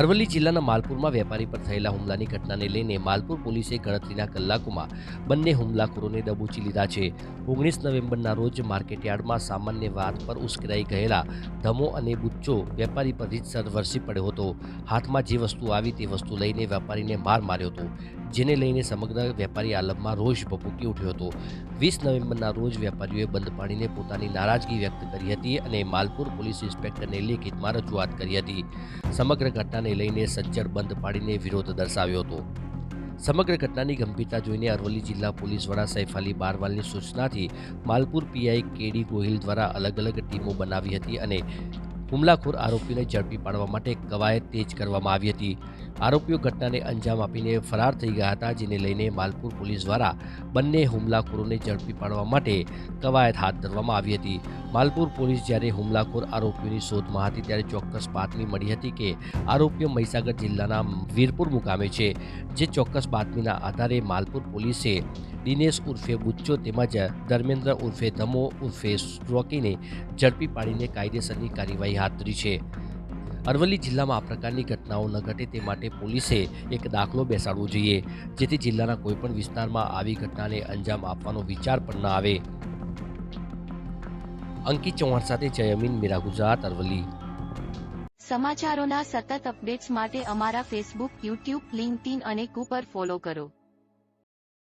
અરવલ્લી જિલ્લાના માલપુરમાં વેપારી પર થયેલા હુમલાની ઘટનાને લઈને માલપુર પોલીસે ગણતરીના કલાકોમાં બંને હુમલાખોરોને દબોચી લીધા છે. ઓગણીસ નવેમ્બરના રોજ માર્કેટયાર્ડમાં સામાન્ય વાત પર ઉશ્કેરાઈ ગયેલા ધમો અને બુચ્ચો વેપારી પર રીતસર વરસી પડ્યો હતો. હાથમાં જે વસ્તુ આવી તે વસ્તુ લઈને વેપારીને માર માર્યો હતો, જેને લઈને સમગ્ર વેપારી આલમમાં રોષ ભભૂકી ઉઠ્યો હતો. વીસ નવેમ્બરના રોજ વેપારીઓએ બંધ પાડીને પોતાની નારાજગી વ્યક્ત કરી હતી અને માલપુર પોલીસ ઇન્સ્પેક્ટરને લેખિતમાં રજૂઆત કરી હતી. સમગ્ર ઘટનાને લઈને સજ્જડ બંધ પાડીને વિરોધ દર્શાવ્યો હતો. સમગ્ર ઘટનાની ગંભીરતા જોઈને અરવલ્લી જિલ્લા પોલીસ વડા સૈફ અલી બારવાલની સૂચનાથી માલપુર પીઆઈ કેડી ગોહિલ દ્વારા અલગ અલગ ટીમો બનાવી હતી અને હુમલાખોર આરોપીને ઝડપી પાડવા માટે કવાયત તેજ કરવામાં આવી હતી. આરોપીઓ ઘટનાને અંજામ આપીને ફરાર થઈ ગયા હતા, જેને લઈને માલપુર પોલીસ દ્વારા બંને હુમલાખોરોને ઝડપી પાડવા માટે કવાયત હાથ ધરવામાં આવી હતી. માલપુર પોલીસ જ્યારે હુમલાખોર આરોપીઓની શોધમાં હતી ત્યારે ચોક્કસ બાતમી મળી હતી કે આરોપીઓ મહીસાગર જિલ્લાના વીરપુર મુકામે છે. જે ચોક્કસ બાતમીના આધારે માલપુર પોલીસે દિનેશ ઉર્ફે બુચ્ચો તેમજ ધર્મેન્દ્ર ઉર્ફે ધમો ઉર્ફે રોકીને ઝડપી પાડીને કાયદેસરની કાર્યવાહી હાથ ધરી છે. અરવલ્લી જિલ્લામાં આ પ્રકારની ઘટનાઓ ન ઘટે તે માટે પોલીસે એક દાખલો બેસાડવો જોઈએ, જેથી જિલ્લાના કોઈપણ વિસ્તારમાં આવી ઘટનાને અંજામ આપવાનો વિચાર પણ ન આવે. અંકિત ચૌહાણ સાથે જયમીન મીરા ગુજરાત, અરવલ્લી. સમાચારોના સતત અપડેટ્સ માટે અમારા ફેસબુક યુટ્યુબ લિંક્ડઇન અને કુ ફોલો કરો.